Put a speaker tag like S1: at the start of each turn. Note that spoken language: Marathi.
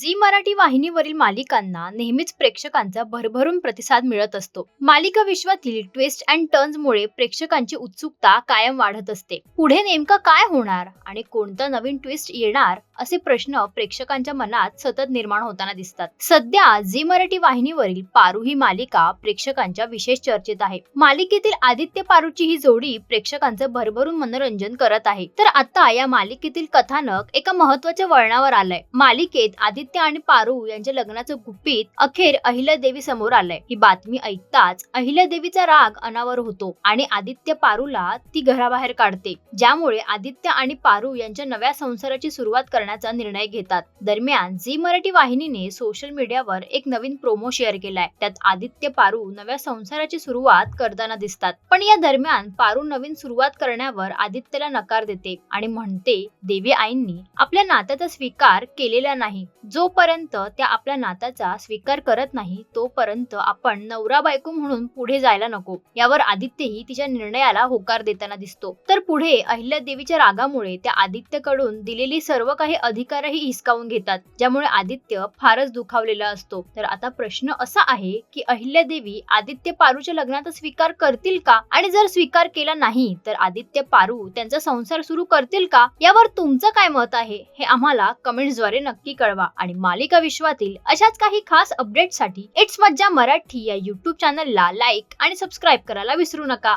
S1: झी मराठी वाहिनीवरील मालिकांना नेहमीच प्रेक्षकांचा भरभरून प्रतिसाद मिळत असतो. मालिका विश्वातील ट्विस्ट अँड टर्न्समुळे प्रेक्षकांची उत्सुकता कायम वाढत असते. पुढे नेमकं काय होणार आणि कोणतं नवीन ट्विस्ट येणार असे प्रश्न प्रेक्षकांच्या मनात सतत निर्माण होताना दिसतात. सध्या झी मराठी वाहिनीवरील पारू ही मालिका प्रेक्षकांच्या विशेष चर्चेत आहे. मालिकेतील आदित्य पारूची ही जोडी प्रेक्षकांचं भरभरून मनोरंजन करत आहे. तर आता या मालिकेतील कथानक एका महत्त्वाच्या वळणावर आलंय. मालिकेत आदित्य आणि पारू यांच्या लग्नाचं गुपित अखेर अहिल्यादेवी समोर आलंय. ही बातमी ऐकताच अहिल्यादेवीचा राग अनावर होतो आणि आदित्य पारूला ती घराबाहेर काढते. ज्यामुळे आदित्य आणि पारू यांच्या नव्या संसाराची सुरुवात करण्याचा निर्णय घेतात. दरम्यान झी मराठी वाहिनीने सोशल मीडियावर एक नवीन प्रोमो शेअर केलाय. त्यात आदित्य पारू नव्या संसाराची सुरुवात करताना दिसतात. पण या दरम्यान पारू नवीन सुरुवात करण्यावर आदित्यला नकार देते आणि म्हणते देवी आईंनी आपल्या नात्याचा स्वीकार केलेला नाही. जोपर्यंत त्या आपल्या नात्याचा स्वीकार करत नाही तोपर्यंत आपण नवरा बायको म्हणून पुढे जायला नको. यावर आदित्यही तिच्या निर्णयाला होकार देताना दिसतो. तर पुढे अहिल्या देवीच्या रागामुळे त्या आदित्यकडून दिलेली सर्व काही अधिकारही हिसकावून घेतात ज्यामुळे आदित्य फारच दुखावलेला असतो. तर आता प्रश्न असा आहे की अहिल्यादेवी आदित्य पारूच्या लग्नाचा स्वीकार करतील का? आणि जर स्वीकार केला नाही तर आदित्य पारू त्यांचा संसार सुरू करतील का? यावर तुमचं काय मत आहे? हे आम्हाला कमेंट्सद्वारे नक्की कळवा. आणि मालिका विश्वातील अशाच काही खास अपडेटसाठी इट्स मज्जा मराठी या युट्यूब चॅनलला लाईक आणि सबस्क्राईब करायला विसरू नका.